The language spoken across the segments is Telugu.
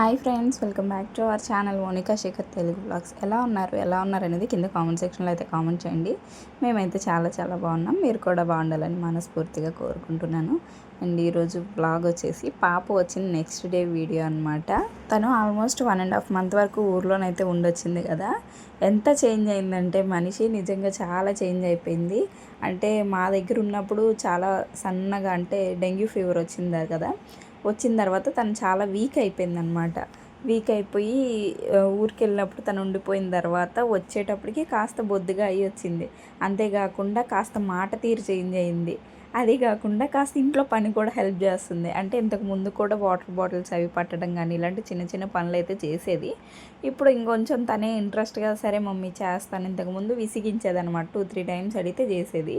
Hi friends welcome back to our channel Monica Shekhar Telugu vlogs. ఎలా ఉన్నారు? ఎలా ఉన్నారు అనేది కింద కామెంట్ సెక్షన్లో అయితే కామెంట్ చేయండి. మేమైతే చాలా చాలా బాగున్నాం. మీరు కూడా బాగుండాలని మనస్ఫూర్తిగా కోరుకుంటున్నాను. అండ్ ఈరోజు బ్లాగ్ వచ్చేసి పాప వచ్చిన నెక్స్ట్ డే వీడియో అనమాట తను almost one and half month వరకు ఊర్లోనైతే ఉండొచ్చింది కదా. ఎంత చేంజ్ అయిందంటే మనిషి నిజంగా చాలా చేంజ్ అయిపోయింది. అంటే మా దగ్గర ఉన్నప్పుడు చాలా సన్నగా అంటే డెంగ్యూ ఫీవర్ వచ్చింది కదా. వచ్చిన తర్వాత తను చాలా వీక్ అయిపోయిందనమాట వీక్ అయిపోయి ఊరికి వెళ్ళినప్పుడు తను ఉండిపోయిన తర్వాత వచ్చేటప్పటికి కాస్త బొద్దుగా అయ్యి వచ్చింది. అంతేకాకుండా కాస్త మాట తీరు చేంజ్ అయింది. అది కాకుండా కాస్త ఇంట్లో పని కూడా హెల్ప్ చేస్తుంది. అంటే ఇంతకు ముందు కూడా వాటర్ బాటిల్స్ అవి పట్టడం కానీ ఇలాంటి చిన్న చిన్న పనులు అయితే చేసేది. ఇప్పుడు ఇంకొంచెం తనే ఇంట్రెస్ట్గా సరే మమ్మీ చేస్తాను ఇంతకుముందు విసిగించేది అనమాట టూ త్రీ టైమ్స్ అడిగితే చేసేది.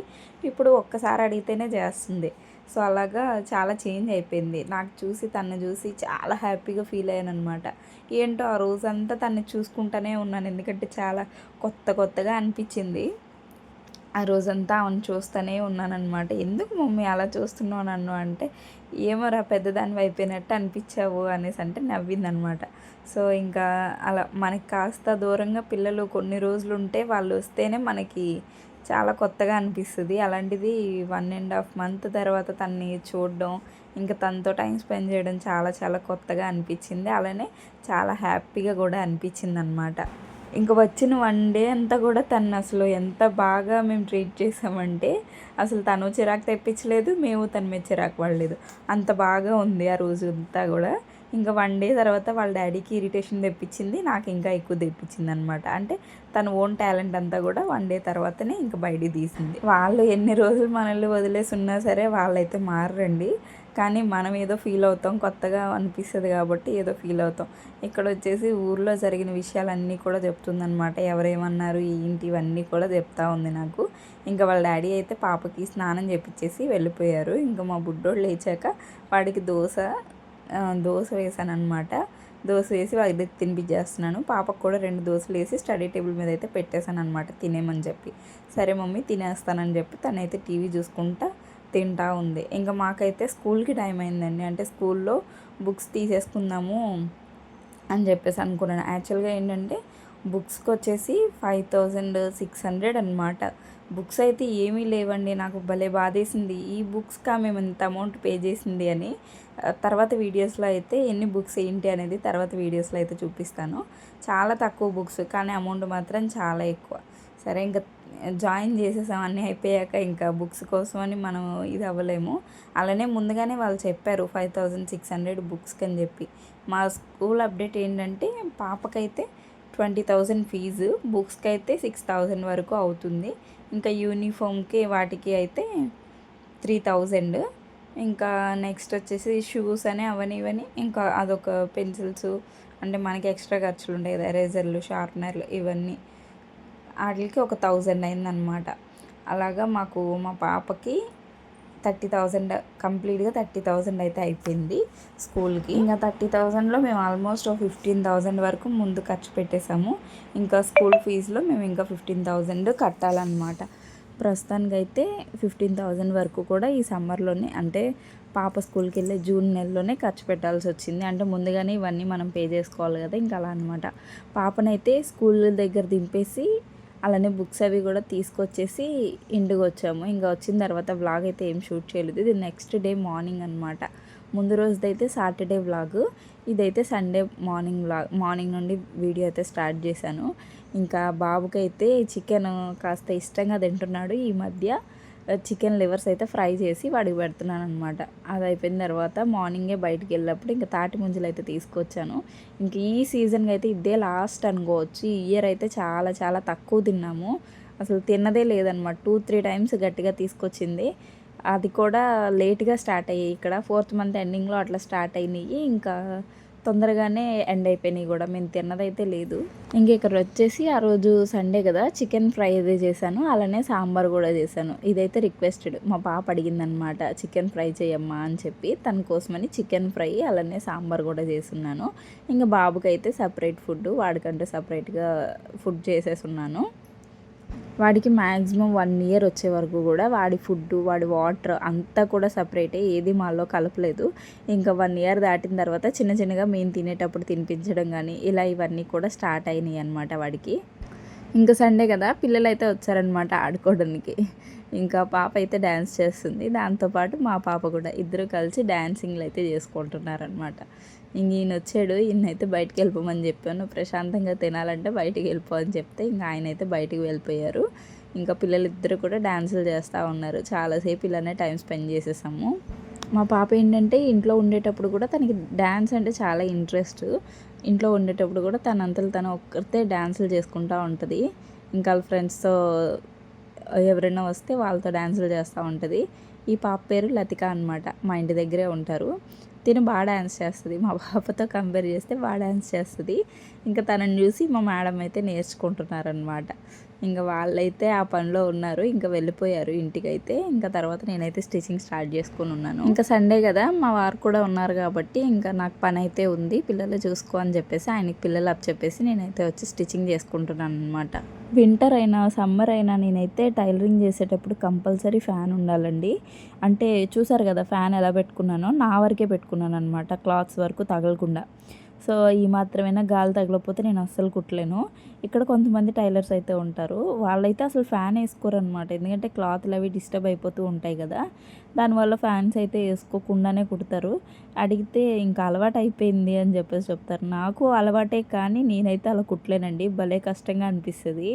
ఇప్పుడు ఒక్కసారి అడిగితేనే చేస్తుంది. సో అలాగా చాలా చేంజ్ అయిపోయింది. నాకు చూసి తను చూసి చాలా హ్యాపీగా ఫీల్ అయ్యాను అనమాట ఏంటో ఆ రోజంతా తను చూసుకుంటూనే ఉన్నాను. ఎందుకంటే చాలా కొత్త కొత్తగా అనిపించింది. ఆ రోజంతా అవును చూస్తూనే ఉన్నానన్నమాట. ఎందుకు మమ్మీ అలా చూస్తున్నావు నన్ను? అంటే ఏమోరా పెద్దదాని అయిపోయినట్టు అనిపించావు అనేసి అంటే నవ్విందనమాట సో ఇంకా అలా మనకి కాస్త దూరంగా పిల్లలు కొన్ని రోజులు ఉంటే వాళ్ళు వస్తేనే మనకి చాలా కొత్తగా అనిపిస్తుంది. అలాంటిది వన్ అండ్ హాఫ్ మంత్ తర్వాత తన్ని చూడడం ఇంకా తనతో టైం స్పెండ్ చేయడం చాలా చాలా కొత్తగా అనిపించింది. అలానే చాలా హ్యాపీగా కూడా అనిపించింది అనమాట ఇంకా వచ్చిన వన్ డే అంతా కూడా తను అసలు ఎంత బాగా మేము ట్రీట్ చేసామంటే అసలు తను చిరాకు తెప్పించలేదు మేము తన మీద చిరాకు పడలేదు. అంత బాగా ఉంది ఆ రోజు అంతా కూడా. ఇంకా వన్ డే తర్వాత వాళ్ళ డాడీకి ఇరిటేషన్ తెప్పించింది నాకు ఇంకా ఎక్కువ తెప్పించింది అనమాట అంటే తన ఓన్ టాలెంట్ అంతా కూడా వన్ డే తర్వాతనే ఇంకా బయటికి తీసింది. వాళ్ళు ఎన్ని రోజులు మనల్ని వదిలేసి ఉన్నా సరే వాళ్ళైతే మారండి కానీ మనం ఏదో ఫీల్ అవుతాం కొత్తగా అనిపిస్తుంది కాబట్టి ఏదో ఫీల్ అవుతాం. ఇక్కడ వచ్చేసి ఊర్లో జరిగిన విషయాలన్నీ కూడా చెప్తుందనమాట. ఎవరేమన్నారు ఏంటి ఇవన్నీ కూడా చెప్తా ఉంది నాకు. ఇంకా వాళ్ళ డాడీ అయితే పాపకి స్నానం చేపించేసి వెళ్ళిపోయారు. ఇంకా మా బుడ్డోళ్ళు లేచాక వాడికి దోశ దోశ వేసాను అనమాట దోశ వేసి వాళ్ళకి తినిపించేస్తున్నాను పాపకు కూడా రెండు దోశలు వేసి స్టడీ టేబుల్ మీద అయితే పెట్టేశాను అనమాట తినేమని చెప్పి. సరే మమ్మీ తినేస్తానని చెప్పి తనైతే టీవీ చూసుకుంటా తింటా ఉంది. ఇంకా మాకైతే స్కూల్కి టైం అయిందండి. అంటే స్కూల్లో బుక్స్ తీసేసుకుందాము అని చెప్పేసి అనుకున్నాను. యాక్చువల్గా ఏంటంటే బుక్స్కి వచ్చేసి ఫైవ్ థౌజండ్ సిక్స్ హండ్రెడ్ అనమాట బుక్స్ అయితే ఏమీ లేవండి నాకు భలే బాధేసింది. ఈ బుక్స్కా మేము ఎంత అమౌంట్ పే చేసింది అని తర్వాత వీడియోస్లో అయితే ఎన్ని బుక్స్ ఏంటి అనేది తర్వాత వీడియోస్లో అయితే చూపిస్తాను. చాలా తక్కువ బుక్స్ కానీ అమౌంట్ మాత్రం చాలా ఎక్కువ. సరే ఇంకా జాయిన్ చేసేసాం అన్నీ అయిపోయాక ఇంకా బుక్స్ కోసం అని మనం ఇది అవ్వలేము. అలానే ముందుగానే వాళ్ళు చెప్పారు ఫైవ్ థౌజండ్ సిక్స్ హండ్రెడ్ బుక్స్కి అని చెప్పి. మా స్కూల్ అప్డేట్ ఏంటంటే పాపకైతే ట్వంటీ థౌజండ్ ఫీజు బుక్స్కి అయితే సిక్స్ థౌజండ్ వరకు అవుతుంది. ఇంకా యూనిఫామ్కి వాటికి అయితే త్రీ థౌజండ్ ఇంకా నెక్స్ట్ వచ్చేసి షూస్ అని అవని ఇవని ఇంకా అదొక పెన్సిల్స్ అంటే మనకి ఎక్స్ట్రా ఖర్చులు ఉంటాయి కదా ఎరేజర్లు షార్ప్నర్లు ఇవన్నీ. వాటికి ఒక థౌజండ్ అయిందనమాట. అలాగా మాకు మా పాపకి థర్టీ థౌజండ్ కంప్లీట్గా థర్టీ థౌజండ్ అయితే అయిపోయింది స్కూల్కి. ఇంకా థర్టీ థౌజండ్లో మేము ఆల్మోస్ట్ ఫిఫ్టీన్ థౌజండ్ వరకు ముందు ఖర్చు పెట్టేశాము. ఇంకా స్కూల్ ఫీజులో మేము ఇంకా ఫిఫ్టీన్ థౌజండ్ కట్టాలన్నమాట. ప్రస్తుతానికి అయితే ఫిఫ్టీన్ థౌజండ్ వరకు కూడా ఈ సమ్మర్లోనే అంటే పాప స్కూల్కి వెళ్ళే జూన్ నెలలోనే ఖర్చు పెట్టాల్సి వచ్చింది. అంటే ముందుగానే ఇవన్నీ మనం పే చేసుకోవాలి కదా ఇంకా అలా అనమాట పాపనైతే స్కూల్ దగ్గర దింపేసి అలానే బుక్స్ అవి కూడా తీసుకొచ్చేసి ఇంటికి వచ్చాము. ఇంకా వచ్చిన తర్వాత వ్లాగ్ అయితే ఏం షూట్ చేయలేదు. ఇది నెక్స్ట్ డే మార్నింగ్ అనమాట ముందు రోజుదైతే సాటర్డే వ్లాగ్ ఇదైతే సండే మార్నింగ్ వ్లాగ్ మార్నింగ్ నుండి వీడియో అయితే స్టార్ట్ చేశాను. ఇంకా బాబుకైతే చికెన్ కాస్త ఇష్టంగా తింటున్నాడు ఈ మధ్య. చికెన్ లివర్స్ అయితే ఫ్రై చేసి వాడికి పెడుతున్నాను అనమాట అది అయిపోయిన తర్వాత మార్నింగే బయటికి వెళ్ళినప్పుడు ఇంకా తాటి ముంజలు అయితే తీసుకొచ్చాను. ఇంక ఈ సీజన్కి అయితే ఇదే లాస్ట్ అనుకోవచ్చు. ఈ ఇయర్ అయితే చాలా చాలా తక్కువ తిన్నాము. అసలు తిన్నదే లేదనమాట టూ త్రీ టైమ్స్ గట్టిగా తీసుకొచ్చింది. అది కూడా లేట్గా స్టార్ట్ అయ్యాయి ఇక్కడ. ఫోర్త్ మంత్ ఎండింగ్లో అట్లా స్టార్ట్ అయినాయి. ఇంకా తొందరగానే ఎండ్ అయిపోయినాయి కూడా. మేము తిన్నదైతే లేదు. ఇంకా ఇక్కడ వచ్చేసి ఆ రోజు సండే కదా చికెన్ ఫ్రై అయితే చేశాను. అలానే సాంబార్ కూడా చేశాను. ఇదైతే రిక్వెస్టెడ్. మా పాప అడిగిందనమాట చికెన్ ఫ్రై చేయమ్మా అని చెప్పి. తన కోసమని చికెన్ ఫ్రై అలానే సాంబార్ కూడా చేస్తున్నాను. ఇంకా బాబుకి అయితే సపరేట్ ఫుడ్ వాడికంటే సపరేట్గా ఫుడ్ చేసేసున్నాను. వాడికి మ్యాక్సిమం వన్ ఇయర్ వచ్చే వరకు కూడా వాడి ఫుడ్ వాడి వాటర్ అంతా కూడా సపరేటే ఏది మాలో కలపలేదు. ఇంకా వన్ ఇయర్ దాటిన తర్వాత చిన్న చిన్నగా మేము తినేటప్పుడు తినిపించడం కానీ ఇలా ఇవన్నీ కూడా స్టార్ట్ అయినాయి అనమాట వాడికి. ఇంకా సండే కదా పిల్లలు అయితే వచ్చారనమాట ఆడుకోవడానికి. ఇంకా పాప అయితే డ్యాన్స్ చేస్తుంది. దాంతోపాటు మా పాప కూడా ఇద్దరు కలిసి డ్యాన్సింగ్లు అయితే చేసుకుంటున్నారనమాట ఇంక ఈయన వచ్చాడు ఈయన అయితే బయటికి వెళ్ళిపోమని చెప్పాను. ప్రశాంతంగా తినాలంటే బయటికి వెళ్ళిపో అని చెప్తే ఇంకా ఆయన అయితే బయటికి వెళ్ళిపోయారు. ఇంకా పిల్లలిద్దరు కూడా డ్యాన్సులు చేస్తూ ఉన్నారు. చాలాసేపు ఇలానే టైం స్పెండ్ చేసేసాము. మా పాప ఏంటంటే ఇంట్లో ఉండేటప్పుడు కూడా తనకి డ్యాన్స్ అంటే చాలా ఇంట్రెస్ట్. ఇంట్లో ఉండేటప్పుడు కూడా తనంతలు తను ఒక్కరితే డ్యాన్సులు చేసుకుంటూ ఉంటుంది. ఇంకా వాళ్ళ ఫ్రెండ్స్తో ఎవరైనా వస్తే వాళ్ళతో డ్యాన్సులు చేస్తూ ఉంటుంది. ఈ పాప పేరు లతిక అనమాట మా ఇంటి దగ్గరే ఉంటారు. తిను బాగా డ్యాన్స్ చేస్తుంది. మా పాపతో కంపేర్ చేస్తే బాగా డ్యాన్స్ చేస్తుంది. ఇంకా తనని చూసి మా మేడం అయితే నేర్చుకుంటున్నారనమాట ఇంకా వాళ్ళైతే ఆ పనిలో ఉన్నారు ఇంకా వెళ్ళిపోయారు ఇంటికైతే. ఇంకా తర్వాత నేనైతే స్టిచ్చింగ్ స్టార్ట్ చేసుకుని ఉన్నాను. ఇంకా సండే కదా మా వారు కూడా ఉన్నారు కాబట్టి ఇంకా నాకు పని అయితే ఉంది పిల్లలు చూసుకో అని చెప్పేసి ఆయనకి పిల్లలు అప్ చెప్పేసి నేనైతే వచ్చి స్టిచ్చింగ్ చేసుకుంటున్నాను అనమాట వింటర్ అయినా సమ్మర్ అయినా నేనైతే టైలరింగ్ చేసేటప్పుడు కంపల్సరీ ఫ్యాన్ ఉండాలండి. అంటే చూసారు కదా ఫ్యాన్ ఎలా పెట్టుకున్నానో నా వరకే పెట్టుకున్నాను అనమాట క్లాత్స్ వరకు తగలకుండా. సో ఈ మాత్రమైనా గాలి తగలకపోతే నేను అస్సలు కుట్టలేను. ఇక్కడ కొంతమంది టైలర్స్ అయితే ఉంటారు. వాళ్ళైతే అసలు ఫ్యాన్ వేసుకోరు అనమాట ఎందుకంటే క్లాత్లు అవి డిస్టర్బ్ అయిపోతూ ఉంటాయి కదా. దానివల్ల ఫ్యాన్స్ అయితే వేసుకోకుండానే కుడతారు. అడిగితే ఇంకా అలవాటు అయిపోయింది అని చెప్పేసి చెప్తారు. నాకు అలవాటే కానీ నేనైతే అలా కుట్టలేనండి. భలే కష్టంగా అనిపిస్తుంది.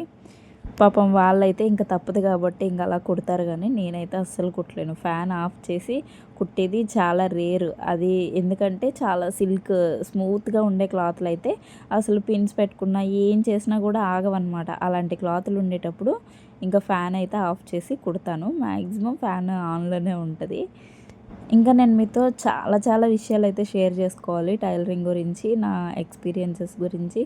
పాపం వాళ్ళైతే ఇంకా తప్పదు కాబట్టి ఇంకా అలా కుడతారు కానీ నేనైతే అస్సలు కుట్టలేను. ఫ్యాన్ ఆఫ్ చేసి కుట్టేది చాలా రేర్. అది ఎందుకంటే చాలా సిల్క్ స్మూత్గా ఉండే క్లాత్లు అయితే అసలు పిన్స్ పెట్టుకున్నా ఏం చేసినా కూడా ఆగవన్నమాట. అలాంటి క్లాత్లు ఉండేటప్పుడు ఇంకా ఫ్యాన్ అయితే ఆఫ్ చేసి కుడతాను. మ్యాక్సిమం ఫ్యాన్ ఆన్లోనే ఉంటుంది. ఇంకా నేను మీతో చాలా చాలా విషయాలు అయితే షేర్ చేసుకోవాలి. టైలరింగ్ గురించి నా ఎక్స్పీరియన్సెస్ గురించి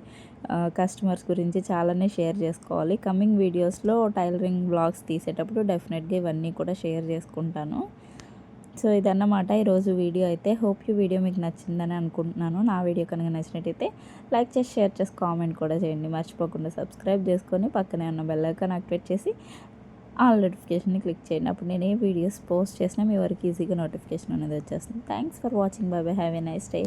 కస్టమర్స్ గురించి చాలానే షేర్ చేసుకోవాలి. కమింగ్ వీడియోస్లో టైలరింగ్ బ్లాగ్స్ తీసేటప్పుడు డెఫినెట్గా ఇవన్నీ కూడా షేర్ చేసుకుంటాను. సో ఇదన్నమాట. ఈరోజు వీడియో అయితే హోప్ యూ వీడియో మీకు నచ్చిందని అనుకుంటున్నాను. నా వీడియో కనుక నచ్చినట్టయితే లైక్ చేసి షేర్ చేసి కామెంట్ కూడా చేయండి. మర్చిపోకుండా సబ్స్క్రైబ్ చేసుకొని పక్కనే ఉన్న బెల్ ఐకాన్ యాక్టివేట్ చేసి ఆల్ నోటిఫికేషన్ని క్లిక్ చేయండి. అప్పుడు నేను ఏ వీడియోస్ పోస్ట్ చేసినా మీ వరకు ఈజీగా నోటిఫికేషన్ అనేది వచ్చేస్తుంది. Thanks for watching bye have a nice day